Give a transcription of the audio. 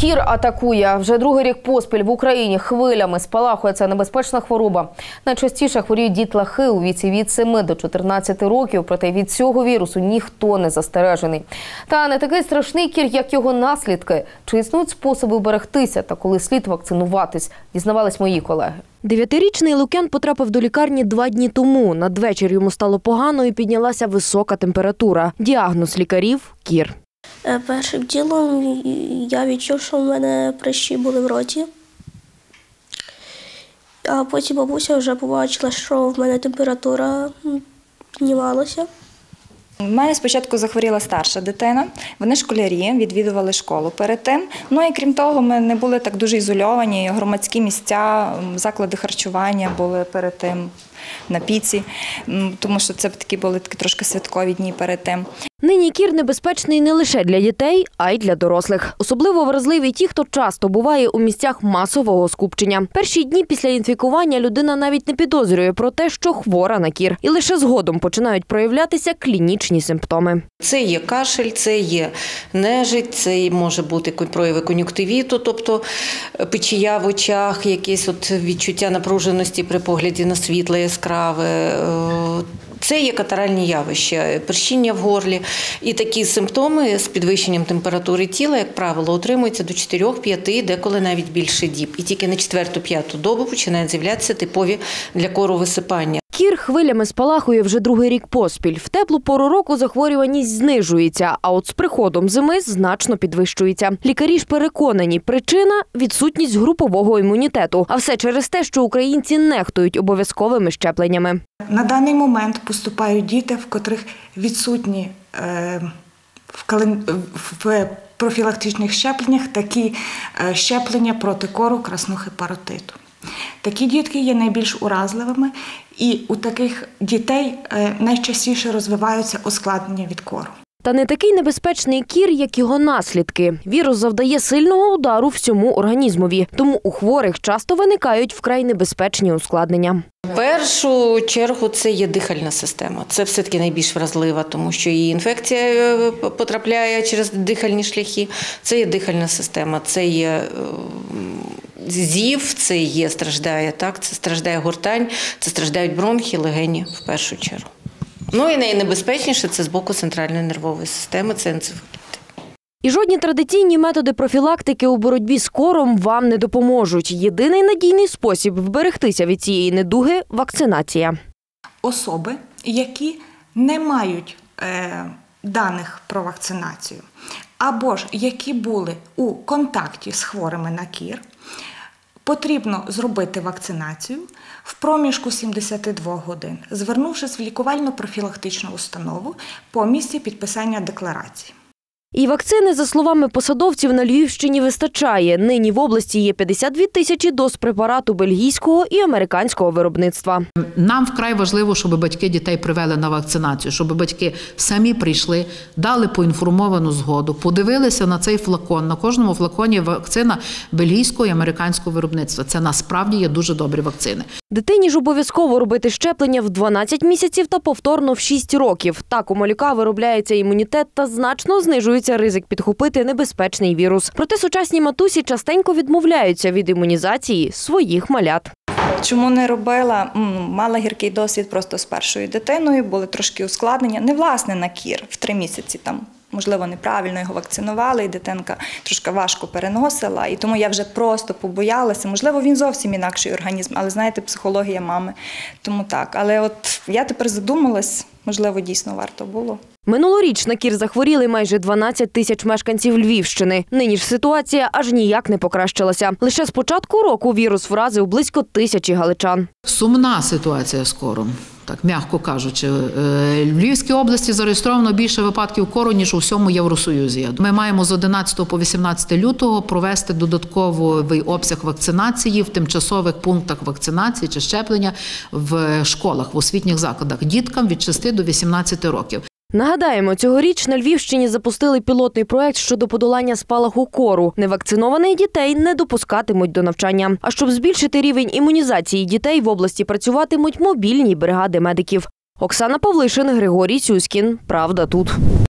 Кір атакує вже другий рік поспіль в Україні хвилями спалахує ця небезпечна хвороба. Найчастіше хворіють дітлахи у віці від 7 до 14 років. Проте від цього вірусу ніхто не застережений. Та не такий страшний кір, як його наслідки. Чи існують способи берегтися та коли слід вакцинуватись? Дізнавались мої колеги. Дев'ятирічний Лук'ян потрапив до лікарні два дні тому. Надвечір йому стало погано і піднялася висока температура. Діагноз лікарів кір. Е, Першим ділом я відчув, що в мене прищі були в роті. А потім бабуся вже побачила, що в мене температура піднімалася. У мене спочатку захворіла старша дитина. Вони школярі, відвідували школу перед тим. Ну і крім того, ми не були так дуже ізольовані. Громадські місця, заклади харчування були перед тим на піці, тому що це такі були такі трошки святкові дні перед тим. Нині кір небезпечний не лише для дітей, а й для дорослих. Особливо вразливі ті, хто часто буває у місцях масового скупчення. Перші дні після інфікування людина навіть не підозрює про те, що хвора на кір, і лише згодом починають проявлятися клінічні симптоми. Це є кашель, це є нежить, це може бути прояви кон'юктивіту, тобто е, печія в очах, якесь от відчуття напруженості при погляді на світле яскраве. е, Це є катаральні явища, першіння в горлі. І такі симптоми з підвищенням температури тіла, як правило, утримуються до 4-5, деколи навіть більше діб. І тільки на 4-5 добу починають з'являтися типові для кору висипання. Хвилями спалахує вже другий рік поспіль. В теплу пору року захворюваність знижується, а от з приходом зими значно підвищується. Лікарі ж переконані, причина відсутність групового імунітету. А все через те, що українці нехтують обов'язковими щепленнями. На даний момент поступають діти, в котрих відсутні е, в, профілактичних щепленнях такі е, щеплення проти кору, краснухи, паротиту. Такі дітки є найбільш уразливими, і у таких дітей е, найчастіше розвиваються ускладнення від кору. Та не такий небезпечний кір, як його наслідки. Вірус завдає сильного удару всьому організмові, тому у хворих часто виникають вкрай небезпечні ускладнення. В першу чергу це є дихальна система. Це все-таки найбільш вразлива, тому що її інфекція е, потрапляє через дихальні шляхи. Це є дихальна система, це є е, зів, це є страждає так, це страждає гортань, це страждають бронхи, легені в першу чергу. Ну і найнебезпечніше це з боку центральної нервової системи, це енцефаліт. І жодні традиційні методи профілактики у боротьбі з кором вам не допоможуть. Єдиний надійний спосіб вберегтися від цієї недуги вакцинація. особи, які не мають е, даних про вакцинацію, або ж які були у контакті з хворими на кір, потрібно зробити вакцинацію в проміжку 72 годин, звернувшись в лікувально-профілактичну установу по місці підписання декларації. І вакцини, за словами посадовців, на Львівщині вистачає. Нині в області є 52 тисячі доз препарату бельгійського і американського виробництва. Нам вкрай важливо, щоб батьки дітей привели на вакцинацію, щоб батьки самі прийшли, дали поінформовану згоду, подивилися на цей флакон. На кожному флаконі вакцина бельгійського і американського виробництва. Це насправді є дуже добрі вакцини. Дитині ж обов'язково робити щеплення в 12 місяців та повторно в 6 років. Так у малюка виробляється імунітет та значно знижується ризик підхопити небезпечний вірус. Проте сучасні матусі частенько відмовляються від імунізації своїх малят. Чому не робила? Мала гіркий досвід просто з першою дитиною, були трошки ускладнення. Не власне на кір в три місяці там. Можливо, неправильно його вакцинували, і дитинка трошки важко переносила. І тому я вже просто побоялася. Можливо, він зовсім інакший організм, але знаєте, психологія мами. Тому так. Але от я тепер задумалась, можливо, дійсно варто було. Минулоріч на кір захворіли майже 12 тисяч мешканців Львівщини. Нині ж ситуація аж ніяк не покращилася. Лише з початку року вірус вразив близько тисячі галичан. Сумна ситуація з кором. Так, м'яко кажучи, Е, в Львівській області зареєстровано більше випадків кору, ніж у всьому Євросоюзі. Ми маємо з 11 по 18 лютого провести додатковий обсяг вакцинації в тимчасових пунктах вакцинації чи щеплення в школах, в освітніх закладах діткам від 6 до 18 років. Нагадаємо, цьогоріч на Львівщині запустили пілотний проект щодо подолання спалаху кору. Невакцинованих дітей не допускатимуть до навчання. А щоб збільшити рівень імунізації дітей, в області працюватимуть мобільні бригади медиків. Оксана Павлишин, Григорій Сюськін. Правда тут.